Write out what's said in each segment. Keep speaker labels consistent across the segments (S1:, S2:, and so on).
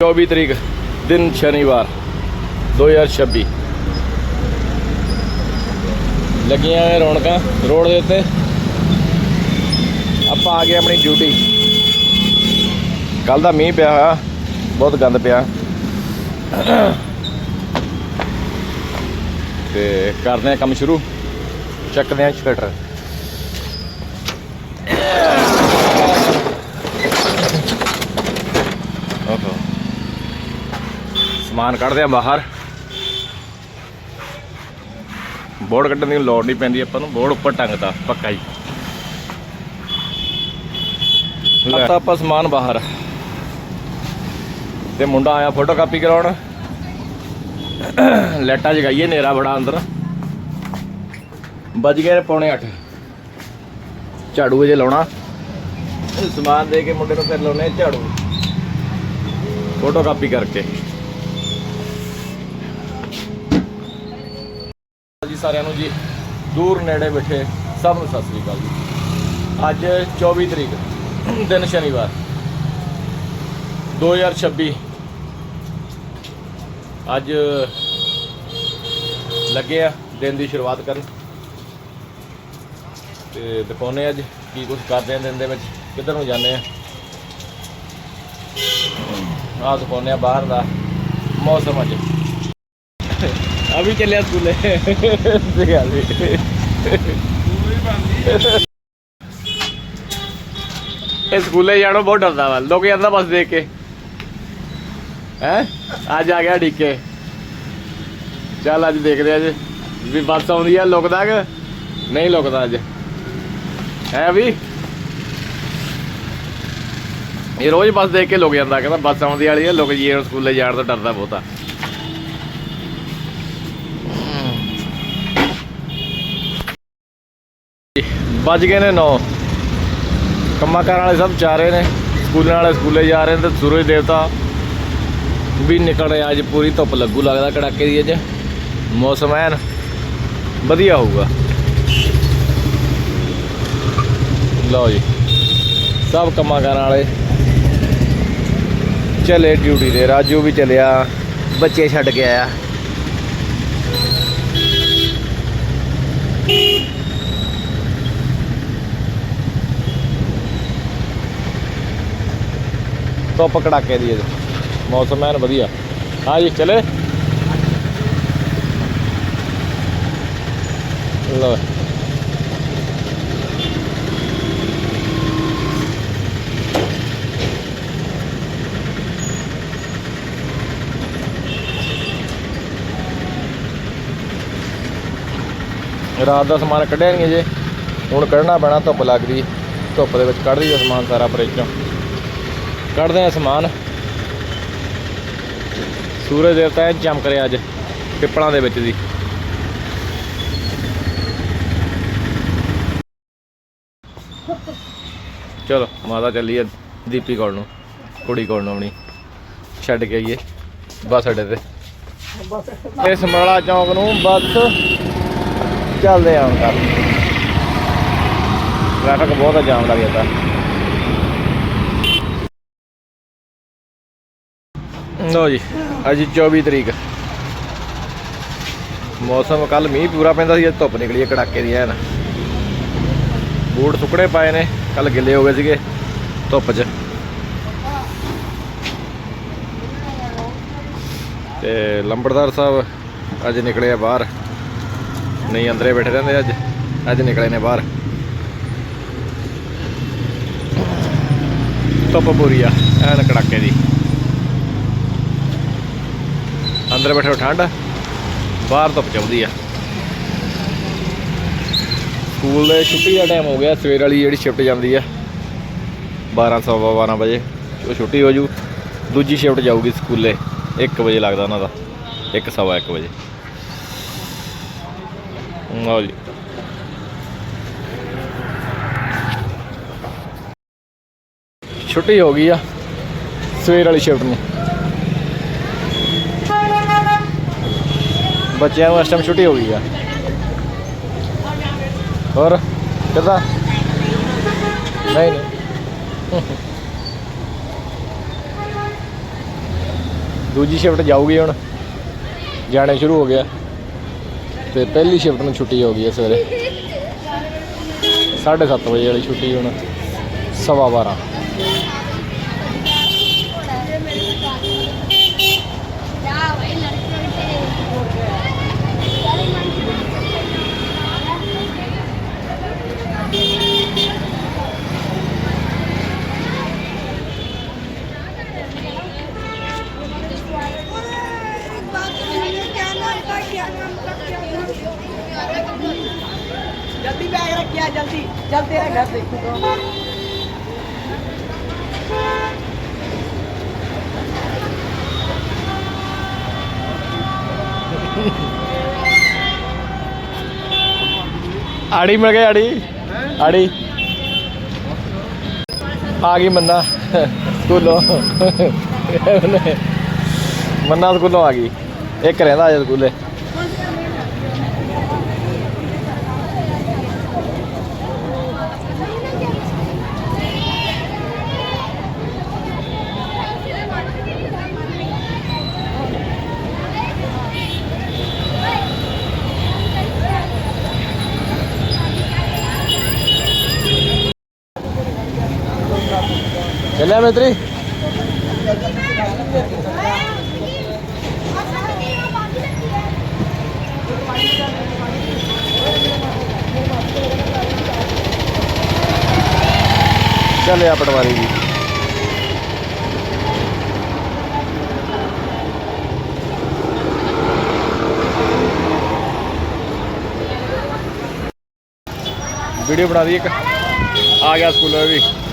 S1: 24 ਤਰੀਕ ਦਿਨ ਸ਼ਨੀਵਾਰ 2026 ਲੱਗੀਆਂ ਨੇ ਰੌਣਕਾਂ ਰੋਡ ਦੇ ਉੱਤੇ ਆਪਾਂ ਆ ਗਏ ਆਪਣੀ ਡਿਊਟੀ ਕੱਲ ਦਾ ਮੀਂਹ ਪਿਆ ਹੋਇਆ ਬਹੁਤ ਗੰਦ ਪਿਆ ਤੇ ਕਰਦੇ ਆ ਕੰਮ ਸ਼ੁਰੂ ਚੱਕਦੇ ਆ ਸ਼ਟਰ ਸਮਾਨ ਕੱਢਦੇ ਆ ਬਾਹਰ। ਬੋਰਡ ਕੱਢਣ ਦੀ ਲੋੜ ਨਹੀਂ ਪੈਂਦੀ ਆਪਾਂ ਨੂੰ ਬੋਰਡ ਉੱਪਰ ਟੰਗਦਾ ਪੱਕਾ ਹੀ ਲੈ। ਤਾਂ ਆਪਾਂ ਸਮਾਨ ਬਾਹਰ। ਤੇ ਮੁੰਡਾ ਆਇਆ ਫੋਟੋ ਕਾਪੀ ਕਰਾਉਣ। ਲੈਟਾਂ ਜਗਾਈਏ ਨੇਰਾ ਬੜਾ ਅੰਦਰ। ਵੱਜ ਗਏ ਪੌਣੇ 8 ਝਾੜੂ ਜੇ ਲਾਉਣਾ। ਸਮਾਨ ਦੇ ਕੇ ਮੁੰਡੇ ਨੂੰ ਫਿਰ ਲਾਉਣੇ ਝਾੜੂ। ਫੋਟੋ ਕਾਪੀ ਕਰਕੇ। ਸਾਰਿਆਂ ਨੂੰ ਜੀ, ਦੂਰ ਨੇੜੇ ਬੈਠੇ ਸਭ ਨੂੰ ਸਤਿ ਸ੍ਰੀ ਅਕਾਲ ਜੀ। ਅੱਜ 24 ਤਰੀਕ, ਦਿਨ ਸ਼ਨੀਵਾਰ 2026 ਅੱਜ ਲੱਗੇ ਆ ਦਿਨ ਦੀ ਸ਼ੁਰੂਆਤ ਕਰਨ। ਤੇ ਦਿਖਾਉਨੇ ਅੱਜ ਕੀ ਕੁਝ ਕਰਦੇ ਆ ਦਿਨ ਦੇ ਵਿੱਚ, ਕਿੱਧਰ ਨੂੰ ਜਾਂਦੇ ਆ। ਆਹ ਦਿਖਾਉਨੇ ਆ ਬਾਹਰ ਦਾ ਮੌਸਮ ਅੱਜ। ਅਭੀ ਚੱਲਿਆ ਸਕੂਲੇ। ਸਹੀ ਗੱਲ ਇਹ ਸਕੂਲੇ ਜਾਣੋਂ, ਬਹੁਤ ਡਰਦਾ ਵਾ। ਲੋਕ ਜਾਂਦਾ ਬਸ ਦੇਖ ਕੇ। ਹੈ? ਅੱਜ ਆ ਗਿਆ ਢੀਕੇ ਚੱਲ ਅੱਜ ਦੇਖਦੇ ਆ ਅੱਜ। ਵੀ ਬੱਸ ਆਉਂਦੀ ਆ, ਲੁਕਦਾ ਕਿ ਨਹੀਂ ਲੁਕਦਾ ਅੱਜ? ਹੈ ਵੀ ਇਹ ਰੋਜ਼ ਬੱਸ ਦੇਖ ਕੇ ਲੁਕ ਜਾਂਦਾ, ਕਹਿੰਦਾ ਬੱਸ ਆਉਂਦੀ ਵਾਲੀ ਆ, ਲੁਕ ਜੀ ਸਕੂਲੇ ਜਾਣ ਤੋਂ ਡਰਦਾ ਬਹੁਤਾ। ਵੱਜ ਗਏ ਨੇ 9 ਕੰਮਾਂ ਕਾਰਾਂ ਵਾਲੇ ਸਭ ਜਾ ਰਹੇ ਨੇ। ਸਕੂਲਾਂ ਵਾਲੇ ਸਕੂਲੇ ਜਾ ਰਹੇ ਨੇ ਤੇ ਸੂਰਜ ਦੇਵਤਾ ਵੀ ਨਿਕਲ ਰਿਹਾ ਅੱਜ ਪੂਰੀ ਧੁੱਪ ਲੱਗੂ ਲੱਗਦਾ ਕੜਾਕੇ ਦੀ ਅੱਜ। ਮੌਸਮ ਐਨ ਵਧੀਆ ਹੋਊਗਾ। ਲਓ ਜੀ, ਸਭ ਕੰਮਾਂ ਕਰਨ ਵਾਲੇ ਚਲੇ ਡਿਊਟੀ ਦੇ ਰਾਜੂ ਵੀ ਚਲਿਆ, ਬੱਚੇ ਛੱਡ ਕੇ ਆਇਆ। ਧੁੱਪ ਕੜਾਕੇ ਦੀ ਅੱਜ ਮੌਸਮ ਐਨ ਵਧੀਆ। ਹਾਂ ਜੀ, ਚਲੇ। ਲਓ। ਰਾਤ ਦਾ ਸਮਾਨ ਕੱਢਿਆ ਨਹੀਂ ਅਜੇ। ਹੁਣ ਕੱਢਣਾ ਪੈਣਾ, ਧੁੱਪ ਲੱਗਦੀ ਧੁੱਪ ਦੇ ਵਿੱਚ ਕੱਢ ਦਈਏ ਸਮਾਨ ਸਾਰਾ ਫਰਿੱਜ ਚੋਂ। ਕੱਢਦੇ ਆ ਸਮਾਨ। ਸੂਰਜ ਦੇਵਤਾ ਐਨ ਚਮਕ ਰਿਹਾ ਅੱਜ, ਪਿੱਪਲਾਂ ਦੇ ਵਿੱਚ ਦੀ ਚਲੋ, ਮਾਤਾ ਚੱਲੀਏ ਦੀਪੀ ਕੋਲ ਨੂੰ, ਕੁੜੀ ਕੋਲ ਨੂੰ ਆਪਣੀ, ਛੱਡ ਕੇ ਆਈਏ, ਬੱਸ ਅੱਡੇ ਤੇ। ਤੇ ਸਮਰਾਲਾ ਚੌਂਕ ਨੂੰ ਬੱਸ ਚੱਲਦੇ ਆਉਣ ਕਰ ਟ੍ਰੈਫਿਕ ਬਹੁਤ ਜਾਮ ਲੱਗ ਜਾਂਦਾ। ਲੋ ਜੀ, ਅੱਜ 24 ਤਰੀਕ। ਮੌਸਮ ਕੱਲ ਮੀਂਹ ਪੂਰਾ ਪੈਂਦਾ ਸੀ, ਅੱਜ ਧੁੱਪ ਨਿਕਲੀ ਹੈ ਕੜਾਕੇ ਦੀ ਐਨ। ਬੂਟ ਸੁੱਕਣੇ ਪਾਏ ਨੇ ਕੱਲ ਗਿੱਲੇ ਹੋ ਗਏ ਸੀਗੇ ਧੁੱਪ 'ਚ। ਤੇ ਲੰਬੜਦਾਰ ਸਾਹਿਬ ਅੱਜ ਨਿਕਲੇ ਆ ਬਾਹਰ। ਨਹੀਂ, ਅੰਦਰੇ ਬੈਠੇ ਰਹਿੰਦੇ ਅੱਜ ਅੱਜ ਨਿਕਲੇ ਨੇ ਬਾਹਰ। ਧੁੱਪ ਪੂਰੀ ਆ, ਐਨ ਕੜਾਕੇ ਦੀ। ਅੰਦਰ ਬੈਠੇ ਹੋ, ਠੰਡ ਬਾਹਰ ਧੁੱਪ ਚੌਂਦੀ ਆ। ਸਕੂਲ ਦੇ ਛੁੱਟੀ ਦਾ ਟਾਈਮ ਹੋ ਗਿਆ, ਸਵੇਰ ਵਾਲੀ ਜਿਹੜੀ ਸ਼ਿਫਟ ਜਾਂਦੀ ਆ। 12 ਸਵਾ 12 ਵਜੇ, ਉਹ ਛੁੱਟੀ ਹੋ ਜੂ। ਦੂਜੀ ਸ਼ਿਫਟ ਜਾਊਗੀ ਸਕੂਲੇ 1 ਵਜੇ ਲੱਗਦਾ ਉਹਨਾਂ ਦਾ 1 ਸਵਾ 1 ਵਜੇ। ਲਓ ਜੀ। ਛੁੱਟੀ ਹੋ ਗਈ ਆ, ਸਵੇਰ ਵਾਲੀ ਸ਼ਿਫਟ ਨੂੰ। ਬੱਚਿਆਂ ਨੂੰ ਇਸ ਟਾਈਮ ਛੁੱਟੀ ਹੋ ਗਈ ਆ। ਹੋਰ, ਕਿਦਾਂ? ਨਹੀਂ ਨਹੀਂ। ਦੂਜੀ ਸ਼ਿਫਟ ਜਾਊਗੀ ਹੁਣ। ਜਾਣੇ ਸ਼ੁਰੂ ਹੋ ਗਿਆ। ਤੇ ਪਹਿਲੀ ਸ਼ਿਫਟ ਨੂੰ ਛੁੱਟੀ ਹੋ ਗਈ ਹੈ ਸਵੇਰੇ। 7:30 ਵਜੇ ਵਾਲੀ ਛੁੱਟੀ ਹੁਣ।
S2: 12:15
S1: ਆੜੀ ਮਿਲ ਗਈ, ਆੜੀ। ਆੜੀ। ਆ ਗਈ ਮੰਨਾ। ਸਕੂਲੋਂ। ਮੰਨਾ ਸਕੂਲੋਂ ਆ ਗਈ। ਇੱਕ ਰਹਿੰਦਾ ਅਜੇ ਸਕੂਲੇ। ਚੱਲਿਆ ਮਿੱਤਰੀ। ਚੱਲਿਆ ਪਟਵਾਰੀ ਜੀ। ਵੀਡੀਓ ਬਣਾ ਦੀ ਇੱਕ। ਆ ਗਿਆ ਸਕੂਲ ਵੀ।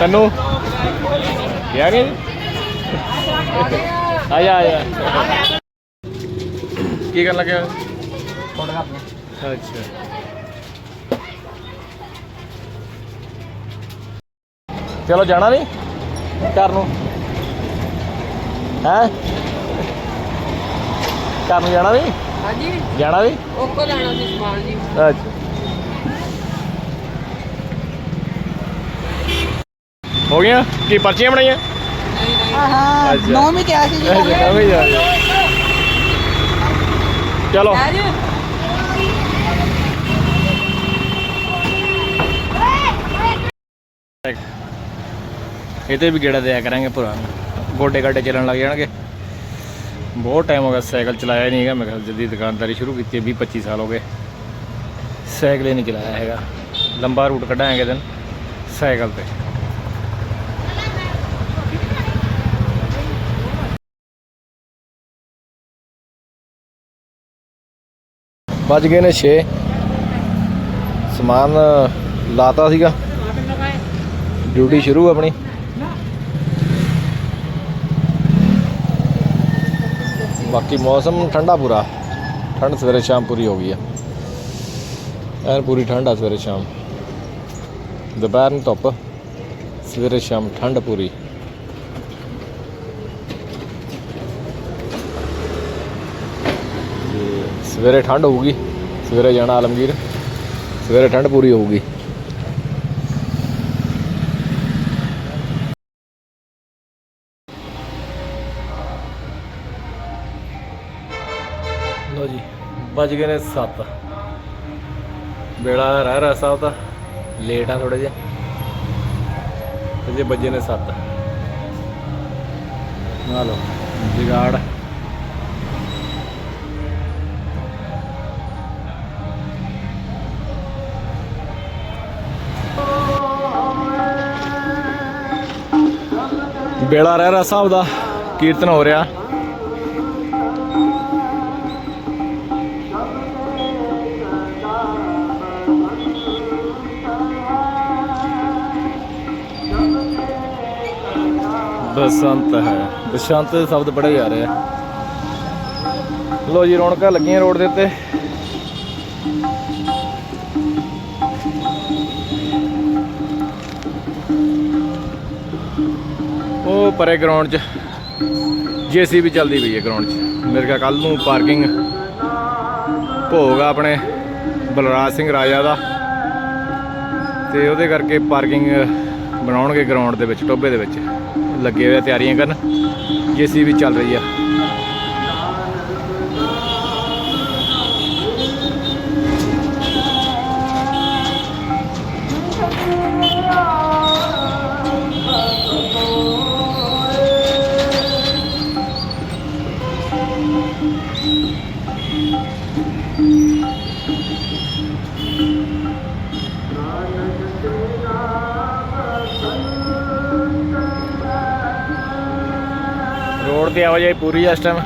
S1: ਤੈਨੂੰ? ਗਿਆ ਗਿਆ ਆ ਜਾ ਕੀ ਕਰਨ ਲੱਗਿਆ ਫੋਟੋਗ੍ਰਾਫ ਅੱਛਾ। ਚਲੋ ਜਾਣਾ ਨਹੀਂ ਘਰ ਨੂੰ। ਹੈ? ਘਰ ਨੂੰ ਜਾਣਾ ਨਹੀਂ
S2: ਹਾਂਜੀ।
S1: ਜਾਣਾ ਨਹੀਂ
S2: ਉਹ ਕੋ ਲੈਣਾ ਸੀ ਸਮਾਨ ਜੀ।
S1: ਅੱਛਾ। ਹੋ ਗਿਆ ਕੀ ਪਰਚੀਆਂ ਬਣਾਈਆਂ?
S2: ਹਾਂ
S1: ਅੱਛਾ। ਨੌ ਚਲੋ। ਇਹਦੇ ਵੀ ਗੇੜਾ ਦਿਆ ਕਰਾਂਗੇ ਭਰਾ। ਗੋਡੇ ਗਾਡੇ ਚੱਲਣ ਲੱਗ ਜਾਣਗੇ। ਬਹੁਤ ਟਾਈਮ ਹੋ ਗਿਆ ਸਾਈਕਲ ਚਲਾਇਆ ਨਹੀਂ ਹੈਗਾ। ਮੈਂ ਕਿਹਾ ਜਦੀ ਦੁਕਾਨਦਾਰੀ ਸ਼ੁਰੂ ਕੀਤੀ 20 25 ਸਾਲ ਹੋ ਗਏ। ਸਾਈਕਲ ਹੀ ਨਹੀਂ ਚਲਾਇਆ ਹੈਗਾ। ਲੰਬਾ ਰੂਟ ਕੱਢਾਂਗੇ ਦਿਨ। ਸਾਈਕਲ ਤੇ। ਵੱਜ ਗਏ ਨੇ 6 ਸਮਾਨ ਲਾਤਾ ਸੀਗਾ। ਡਿਊਟੀ ਸ਼ੁਰੂ ਆਪਣੀ। ਬਾਕੀ ਮੌਸਮ ਠੰਡਾ ਪੂਰਾ। ਠੰਡ ਸਵੇਰੇ ਸ਼ਾਮ ਪੂਰੀ ਹੋ ਗਈ ਆ। ਐਨ ਪੂਰੀ ਠੰਡ ਆ ਸਵੇਰੇ ਸ਼ਾਮ। ਦੁਪਹਿਰ ਨੂੰ ਧੁੱਪ। ਸਵੇਰੇ ਸ਼ਾਮ ਠੰਡ ਪੂਰੀ ਤੇ ਸਵੇਰੇ ਠੰਡ ਹੋਊਗੀ, ਸਵੇਰੇ ਜਾਣਾ ਆਲਮਗੀਰ, ਸਵੇਰੇ ਠੰਡ ਪੂਰੀ ਹੋਊਗੀ। ਲੋ ਜੀ, ਵੱਜ ਗਏ ਨੇ 7 ਵੇਲਾ ਰਹਿ ਰਿਹਾ ਸਾਹਿਬ ਤਾਂ ਲੇਟ ਆ ਥੋੜੇ ਜਿਹਾ। ਤੇ ਜੇ ਵੱਜੇ ਨੇ 7 ਆ ਲੋ ਜਗਾੜ। ਬੇੜਾ ਰਹਿ ਰਹਾ ਸਾਹਿਬ ਦਾ, ਕੀਰਤਨ ਹੋ ਰਿਹਾ। ਬਸੰਤ ਹੈ। ਬਸੰਤ ਦੇ ਸ਼ਬਦ ਬੜੇ ਜਾ ਰਹੇ ਆ। ਲੋ ਜੀ, ਰੌਣਕਾਂ ਲੱਗੀਆਂ ਰੋਡ ਦੇ ਉੱਤੇ। ਉਹ ਪਰੇ ਗਰਾਊਂਡ 'ਚ। ਜੀਸੀਬੀ ਚੱਲਦੀ ਪਈ ਹੈ ਗਰਾਊਂਡ 'ਚ। ਮੇਰੇ ਖਿਆਲ ਕੱਲ ਨੂੰ ਪਾਰਕਿੰਗ ਭੋਗ ਆਪਣੇ ਬਲਰਾਜ ਸਿੰਘ ਰਾਜਾ ਦਾ। ਤੇ ਉਹਦੇ ਕਰਕੇ ਪਾਰਕਿੰਗ ਬਣਾਉਣਗੇ ਗਰਾਊਂਡ ਦੇ ਵਿੱਚ ਟੋਬੇ ਦੇ ਵਿੱਚ। ਲੱਗੇ ਹੋਏ ਆ ਤਿਆਰੀਆਂ ਕਰਨ। ਜੀਸੀ ਵੀ ਚੱਲ ਰਹੀ ਆ। ਰੋਡ ਤੇ ਆਵਾਜਾਈ ਪੂਰੀ ਆ ਇਸ ਟਾਈਮ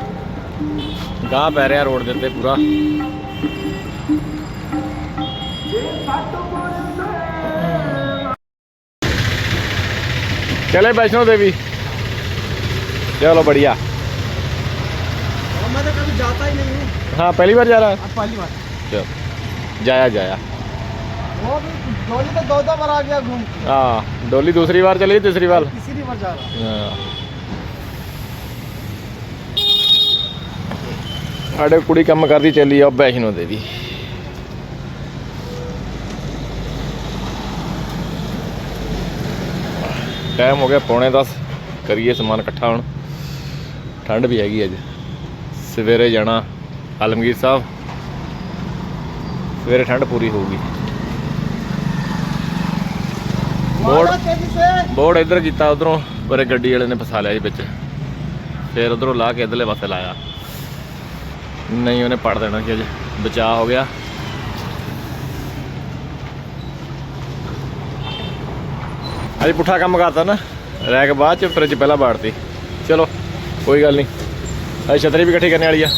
S1: ਗਾਹ ਪੈ ਰਿਹਾ ਰੋਡ ਦੇ ਉੱਤੇ ਪੂਰਾ चले वैष्णो देवी चलो बढ़िया
S2: मैं तो कभी जाता ही नहीं हूँ
S1: हाँ पहली बार जा रहा है
S2: अब पहली बार
S1: चल जाया जाया
S2: वो भी डोली तो दो दो बार आ गया घूम के
S1: हाँ डोली दूसरी बार चली तीसरी बार
S2: तीसरी बार जा रहा
S1: ਹਾਂ। ਸਾਡੇ ਕੁੜੀ ਕੰਮ ਕਰਦੀ ਚੱਲੀ ਆ ਵੈਸ਼ਨੋ ਦੇਵੀ ਟਾਈਮ ਹੋ ਗਿਆ ਪੌਣੇ 10 ਕਰੀਏ ਸਮਾਨ ਇਕੱਠਾ ਹੁਣ ਠੰਡ ਵੀ ਹੈਗੀ ਅੱਜ ਸਵੇਰੇ ਜਾਣਾ ਆਲਮਗੀਰ ਸਾਹਿਬ। ਸਵੇਰੇ ਠੰਡ ਪੂਰੀ ਹੋਊਗੀ। ਬੋਰਡ ਬੋਰਡ ਇੱਧਰ ਕੀਤਾ ਉਧਰੋਂ ਪਰ ਗੱਡੀ ਵਾਲੇ ਨੇ ਫਸਾ ਲਿਆ ਜੀ ਵਿੱਚ। ਫਿਰ ਉਧਰੋਂ ਲਾ ਕੇ ਇਧਰਲੇ ਪਾਸੇ ਲਾਇਆ। ਨਹੀਂ ਉਹਨੇ ਪੜ ਦੇਣਾ ਕਿ ਅਜੇ ਬਚਾ ਹੋ ਗਿਆ। ਅੱਜ ਪੁੱਠਾ ਕੰਮ ਕਰਤਾ ਨਾ। ਰੈਕ ਬਾਅਦ ਚ ਫ੍ਰਿਜ ਪਹਿਲਾਂ ਬਾੜਤੀ ਚਲੋ ਕੋਈ ਗੱਲ ਨਹੀਂ। ਅਜੇ ਛਤਰੀ ਵੀ ਇਕੱਠੀ ਕਰਨ ਵਾਲੀ ਆ।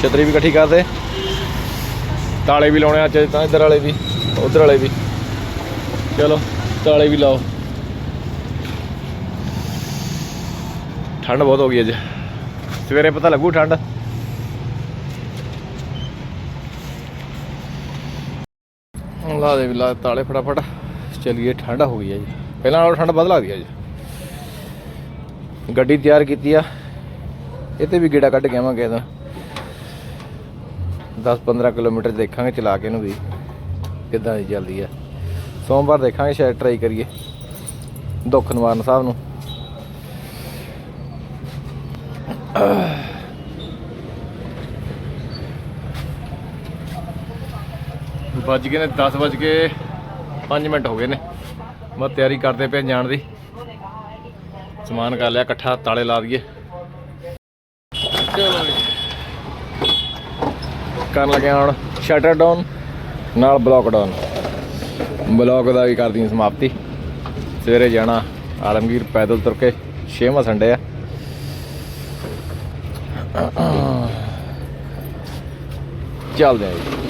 S1: ਛਤਰੀ ਵੀ ਇਕੱਠੀ ਕਰਦੇ ਤਾਲੇ ਵੀ ਲਾਉਣੇ ਅੱਜ ਤਾਂ ਇੱਧਰ ਵਾਲੇ ਵੀ, ਉਧਰ ਵਾਲੇ ਵੀ। ਚਲੋ, ਤਾਲੇ ਵੀ ਲਾਓ। ਠੰਡ ਬਹੁਤ ਹੋ ਗਈ ਅੱਜ। ਸਵੇਰੇ ਪਤਾ ਲੱਗੂ ਠੰਡ। ਲਾ ਦੇ ਵੀ ਲਾ ਤਾਲੇ ਫਟਾਫਟ। ਚਲੀਏ, ਠੰਡ ਹੋ ਗਈ ਹੈ ਜੀ। ਪਹਿਲਾਂ ਨਾਲੋਂ ਠੰਡ ਵੱਧ ਲੱਗਦੀ ਹੈ ਜੀ। ਗੱਡੀ ਤਿਆਰ ਕੀਤੀ ਆ। ਇਹ ਤੇ ਵੀ ਗੇੜਾ ਕੱਢ ਕੇ ਆਵਾਂਗੇ ਤਾਂ 10-15 ਕਿਲੋਮੀਟਰ ਦੇਖਾਂਗੇ, ਚਲਾ ਕੇ ਇਹਨੂੰ ਵੀ ਕਿੱਦਾਂ ਦੀ ਚੱਲਦੀ ਆ। ਸੋਮਵਾਰ ਦੇਖਾਂਗੇ, ਸ਼ਾਇਦ ਟਰਾਈ ਕਰੀਏ। ਦੁੱਖ ਨਿਵਾਰਨ ਸਾਹਿਬ ਨੂੰ। ਵੱਜ ਗਏ ਨੇ 10 ਵੱਜ ਕੇ 5 ਮਿੰਟ ਹੋ ਗਏ ਨੇ। ਮੈਂ ਤਿਆਰੀ ਕਰਦੇ ਪਏ ਜਾਣ ਦੀ। ਸਮਾਨ ਕਰ ਲਿਆ ਇਕੱਠਾ ਤਾਲੇ ਲਾ ਦਈਏ। ਕਰਨ ਲੱਗਿਆ ਹੁਣ ਸ਼ਟਰ ਡਾਊਨ ਨਾਲ ਬਲੌਕ ਡਾਊਨ ਬਲੌਕ ਦਾ ਵੀ ਕਰਦੀ ਸਮਾਪਤੀ। ਸਵੇਰੇ ਜਾਣਾ ਆਲਮਗੀਰ ਪੈਦਲ ਤੁਰ ਕੇ ਛੇਵਾਂ ਸੰਡੇ ਆ। ਚੱਲਦੇ ਆ ਜੀ।